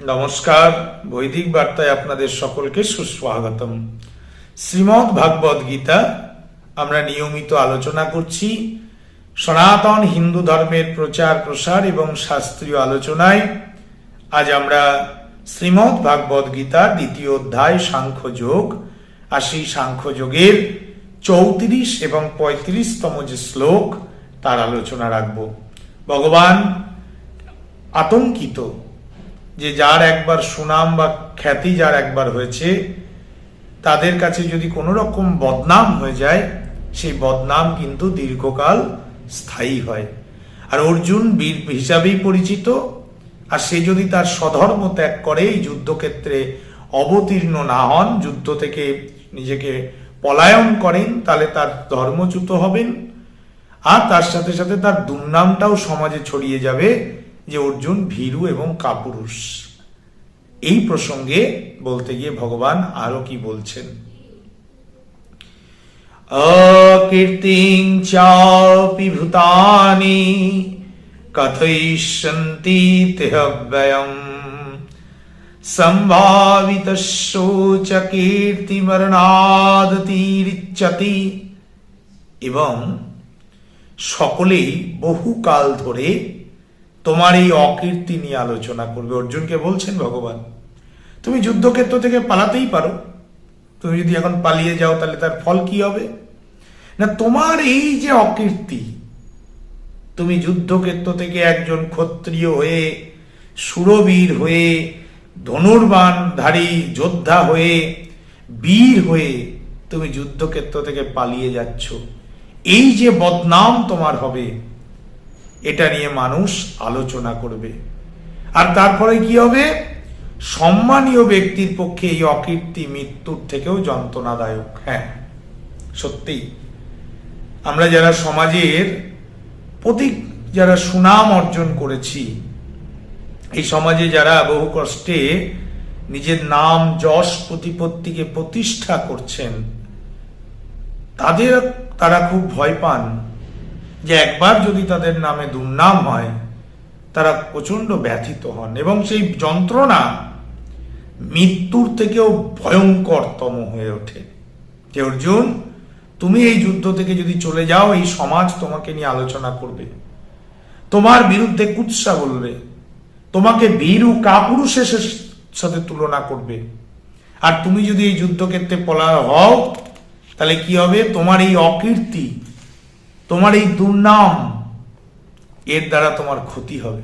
নমস্কার। বৈদিক বার্তায় আপনাদের সকলকে সুস্বাগতম। শ্রীমৎ ভাগবত গীতা, আমরা নিয়মিত আলোচনা করছি। সনাতন হিন্দু ধর্মের প্রচার প্রসার এবং শাস্ত্রীয় আলোচনায়। আজ আমরা শ্রীমৎ ভাগবত গীতার দ্বিতীয় অধ্যায় সাংখ্যযোগ আর সেই সাংখ্যযোগের চৌত্রিশ এবং পঁয়ত্রিশতম যে শ্লোক, তার আলোচনা রাখব। ভগবান আতঙ্কিত যে যার একবার সুনাম বা খ্যাতি যার একবার হয়েছে, তাদের কাছে যদি কোনো রকম বদনাম হয়ে যায়, সেই বদনাম কিন্তু দীর্ঘকাল স্থায়ী হয়। আর অর্জুন বীর হিসাবেই পরিচিত, আর সে যদি তার স্বধর্ম ত্যাগ করে, এই যুদ্ধক্ষেত্রে অবতীর্ণ না হন, যুদ্ধ থেকে নিজেকে পলায়ন করেন, তাহলে তার ধর্মচ্যুত হবেন, আর তার সাথে সাথে তার দুর্নামটাও সমাজে ছড়িয়ে যাবে যে অর্জুন ভীরু এবং কাপুরুষ। এই প্রসঙ্গে বলতে গিয়ে ভগবান আরও কি বলছেন? অকীর্তিং চাপি ভূতানি কথয়িষ্যন্তি তেহ ব্যয়ম সম্ভাবিত শোচ কীর্তি মরণাদতিরিচ্যতি এবং সকলেই বহুকাল ধরে তোমার এই অকীর্তি নিয়ে আলোচনা করবে। অর্জুনকে বলছেন, ভগবান, তুমি যুদ্ধক্ষেত্র থেকে পালাতেই পারো। তুমি যদি এখন পালিয়ে যাও, তাহলে তার ফল কি হবে? না, তোমার এই যে অকীর্তি, তুমি যুদ্ধক্ষেত্র থেকে একজন ক্ষত্রিয় হয়ে, সুরবীর হয়ে ধনুর্বানধারী যোদ্ধা হয়ে, বীর হয়ে তুমি যুদ্ধক্ষেত্র থেকে পালিয়ে যাচ্ছ। এই যে বদনাম তোমার হবে এটা নিয়ে মানুষ আলোচনা করবে। আর তারপরে কি হবে? সম্মানীয় ব্যক্তির পক্ষে এই অকীর্তি মৃত্যুর থেকেও যন্ত্রণাদায়ক। হ্যাঁ সত্যি আমরা যারা সমাজের প্রতীক, যারা সুনাম অর্জন করেছি, এই সমাজে যারা বহু কষ্টে নিজের নাম, যশ, প্রতিপত্তিকে প্রতিষ্ঠা করছেন, তাদের, তারা খুব ভয় পান। যে একবার যদি তাদের নামে দুর্নাম হয়, তারা প্রচণ্ড ব্যথিত হন এবং সেই যন্ত্রণা মৃত্যুর থেকেও ভয়ঙ্করতম হয়ে ওঠে। যে অর্জুন, তুমি এই যুদ্ধ থেকে যদি চলে যাও, এই সমাজ তোমাকে নিয়ে আলোচনা করবে। তোমার বিরুদ্ধে কুৎসা বলবে। তোমাকে বীরু কাপুরুষের সাথে তুলনা করবে। আর তুমি যদি এই যুদ্ধক্ষেত্রে পলা হও, তাহলে কি হবে? তোমার এই অকীর্তি তোমার এই দুর্নাম, এর দ্বারা তোমার ক্ষতি হবে।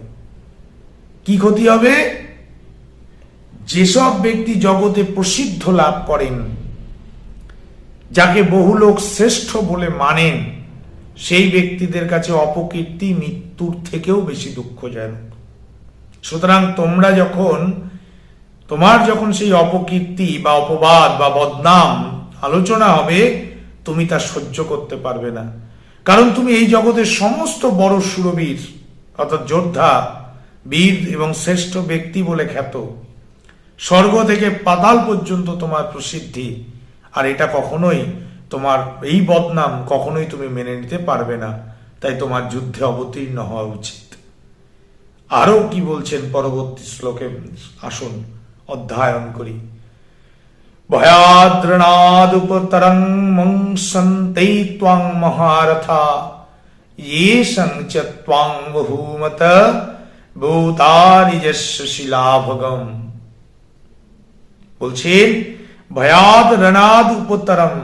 কি ক্ষতি হবে? যেসব ব্যক্তি জগতে প্রসিদ্ধ লাভ করেন, যাকে বহু লোক শ্রেষ্ঠ বলে মানেন, সেই ব্যক্তিদের কাছে অপকীর্তি, মৃত্যুর থেকেও বেশি দুঃখজনক। সুতরাং তোমরা যখন, তোমার যখন সেই অপকীর্তি বা অপবাদ বা বদনাম আলোচনা হবে, তুমি তা সহ্য করতে পারবে না। কারণ তুমি এই জগতের সমস্ত বড় সুরবীর, অর্থাৎ যোদ্ধা, বীর এবং শ্রেষ্ঠ ব্যক্তি বলে খ্যাত। স্বর্গ থেকে পাতাল পর্যন্ত তোমার প্রসিদ্ধি, আর এটা কখনোই তোমার এই বদনাম কখনোই তুমি মেনে নিতে পারবে না। তাই তোমার যুদ্ধে অবতীর্ণ হওয়া উচিত। আরও কি বলছেন পরবর্তী শ্লোকে? আসুন, অধ্যায়ন করি। ভয়াদ্রণাদুপতরং মংসন্তে ত্বাং মহারথা ये च त्वां बहुमत ভূতারিজস্ব শিলাভগম বলছেন ভয়াদ রণাদ উপতরম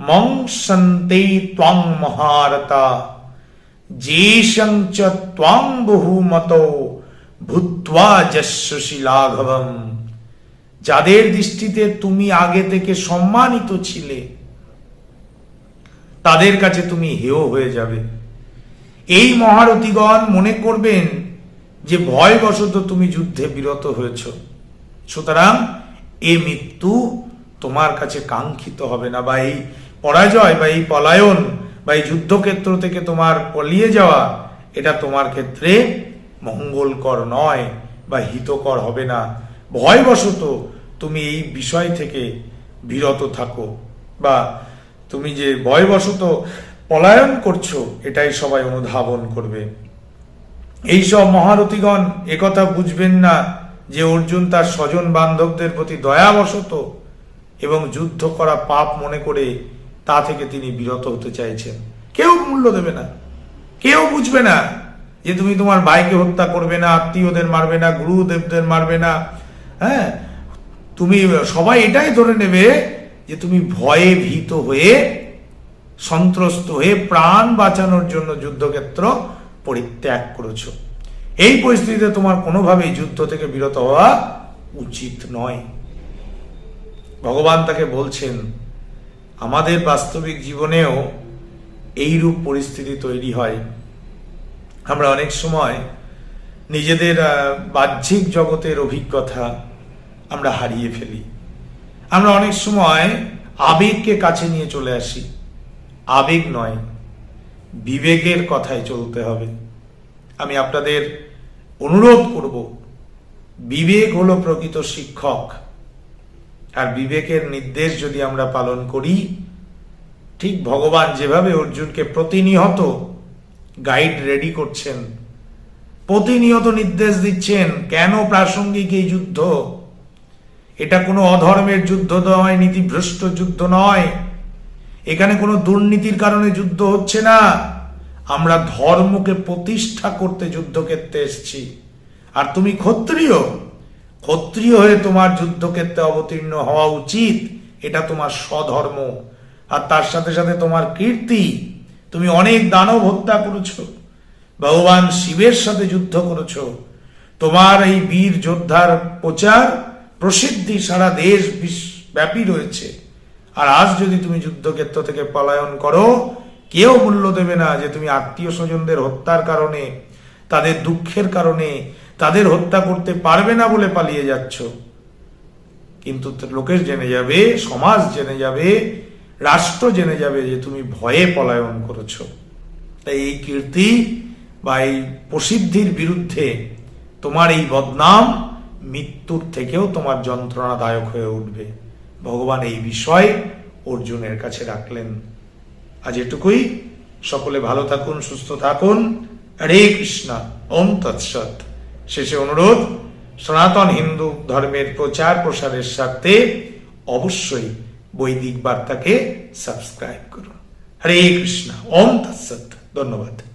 মংসন্তে ত্বাং মহারতা যেশং চ ত্বাং বহুমত ভূত্বা যস্য শিলাঘবম যাদের দৃষ্টিতে তুমি আগে থেকে সম্মানিত ছিলে, তাদের কাছে তুমি হেয় হয়ে যাবে। এই মহারথীগণ মনে করবেন যে ভয়বশত তুমি যুদ্ধে বিরত হয়েছ। সুতরাং এ মৃত্যু তোমার কাছে কাঙ্ক্ষিত হবে না বা এই পরাজয় বা এই পলায়ন বা এই যুদ্ধক্ষেত্র থেকে তোমার পলিয়ে যাওয়া, এটা তোমার ক্ষেত্রে মঙ্গলকর নয় বা হিতকর হবে না। ভয়বশত তুমি এই বিষয় থেকে বিরত থাকো বা তুমি যে ভয়বশত পলায়ন করছ, এটাই সবাই অনুধাবন করবে। এইসব মহারথীগণ একথা বুঝবেন না যে অর্জুন তার স্বজন বান্ধবদের প্রতি দয়াবশত এবং যুদ্ধ করা পাপ মনে করে তা থেকে তিনি বিরত হতে চাইছেন। কেউ মূল্য দেবে না। কেউ বুঝবে না যে তুমি তোমার ভাইকে হত্যা করবে না, আত্মীয়দের মারবে না, গুরুদেবদের মারবে না। হ্যাঁ তুমি, সবাই এটাই ধরে নেবে যে তুমি ভয়ে ভীত হয়ে, সন্ত্রস্ত হয়ে প্রাণ বাঁচানোর জন্য যুদ্ধক্ষেত্র পরিত্যাগ করেছ। এই পরিস্থিতিতে তোমার কোনোভাবেই যুদ্ধ থেকে বিরত হওয়া উচিত নয়। ভগবান তাকে বলছেন, আমাদের বাস্তবিক জীবনেও এইরূপ পরিস্থিতি তৈরি হয়। আমরা অনেক সময় নিজেদের বাহ্যিক জগতের অভিজ্ঞতা আমরা হারিয়ে ফেলি। আমরা অনেক সময় আবেগকে কাছে নিয়ে চলে আসি। আবেগ নয়, বিবেকের কথায় চলতে হবে। আমি আপনাদের অনুরোধ করব, বিবেক হলো প্রকৃত শিক্ষক। আর বিবেকের নির্দেশ যদি আমরা পালন করি, ঠিক ভগবান যেভাবে অর্জুনকে প্রতিনিয়ত গাইড রেডি করছেন, প্রতিনিয়ত নির্দেশ দিচ্ছেন, কেন প্রাসঙ্গিক এই যুদ্ধ এটা কোনো অধর্মের যুদ্ধ নয়, নীতিভ্রষ্ট যুদ্ধ নয়। এখানে কোনো দুর্নীতির কারণে যুদ্ধ হচ্ছে না। আমরা ধর্মকে প্রতিষ্ঠা করতে যুদ্ধক্ষেত্রে এসেছি। আর তুমি ক্ষত্রিয় ক্ষত্রিয় হয়ে তোমার যুদ্ধক্ষেত্রে অবতীর্ণ হওয়া উচিত। এটা তোমার স্বধর্ম। আর তার সাথে সাথে তোমার কীর্তি। তুমি অনেক দানব হত্যা করেছ। ভগবান শিবের সাথে যুদ্ধ করেছ। তোমার এই বীর যোদ্ধার প্রচার প্রসিদ্ধি সারা দেশ ব্যাপী রয়েছে। আর আজ যদি তুমি যুদ্ধক্ষেত্র থেকে পলায়ন করো, কেউ মূল্য দেবে না যে তুমি আত্মীয় স্বজনদের হত্যার কারণে, তাদের দুঃখের কারণে, তাদের হত্যা করতে পারবে না বলে পালিয়ে যাচ্ছ। কিন্তু লোকের জেনে যাবে, সমাজ জেনে যাবে, রাষ্ট্র জেনে যাবে যে তুমি ভয়ে পলায়ন করেছ। তাই এই কীর্তি বা এই প্রসিদ্ধির বিরুদ্ধে তোমার এই বদনাম মৃত্যুর থেকেও তোমার যন্ত্রণাদায়ক হয়ে উঠবে। ভগবান এই বিষয় অর্জুনের কাছে রাখলেন। আজ এটুকুই। সকলে ভালো থাকুন, সুস্থ থাকুন। হরে কৃষ্ণ, ওম তৎসৎ। শেষে অনুরোধ, সনাতন হিন্দু ধর্মের প্রচার প্রসারের স্বার্থে অবশ্যই বৈদিক বার্তাকে সাবস্ক্রাইব করুন। হরে কৃষ্ণ, ওম তৎসৎ। ধন্যবাদ।